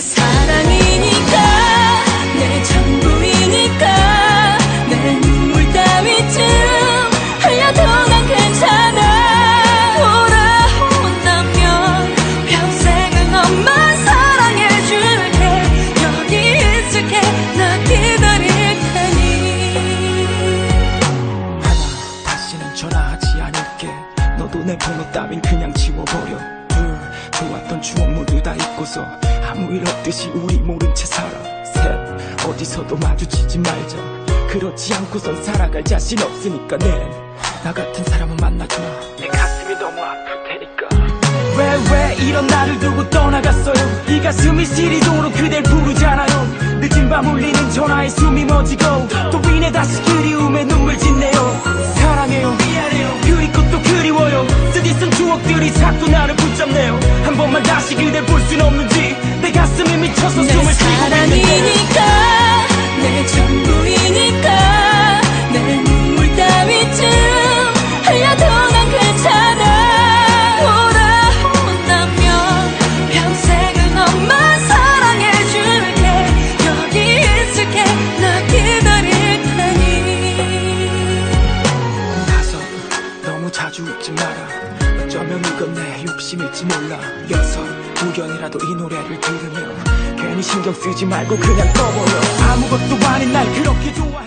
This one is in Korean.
사랑이니까 내 전부이니까 내 눈물 따위쯤 흘려도 난 괜찮아. 돌아온다면 평생은 엄마 사랑해줄게. 여기 있을게. 나 기다릴 테니. 하나 다시는 전 하지 않을게. 너도 내 번호 따윈 그냥 지워버려. 살았던 추억 모두 다 잊고서 아무 일 없듯이 우리 모른 채 살아. 셋 어디서도 마주치지 말자. 그렇지 않고선 살아갈 자신 없으니까 네. 낸나 같은 사람은 만나지 마내 가슴이 너무 아플 테니까. 왜 왜 이런 나를 두고 떠나갔어요? 이 가슴이 시리도록 그댈 부르잖아요. 늦은 밤 울리는 전화에 숨이 멎지고 또 위네 다시 그리움에 눈물 다시 그댈 볼 순 없는지 내 가슴이 미쳐서 내 숨을 쉬고 사랑이니까 내 전부이니까 내 눈물 따위쯤 흘려도 난 괜찮아 돌아온다면 평생을 너만 사랑해줄게. 여기 있을게 나 기다릴 테니. 가서 너무 자주 웃지 마라 어쩌면 이건 내 욕심일지 몰라. 여기서 우연이라도 이 노래를 들으면 괜히 신경 쓰지 말고 그냥 꺼버려. 아무것도 아닌 날 그렇게 좋아해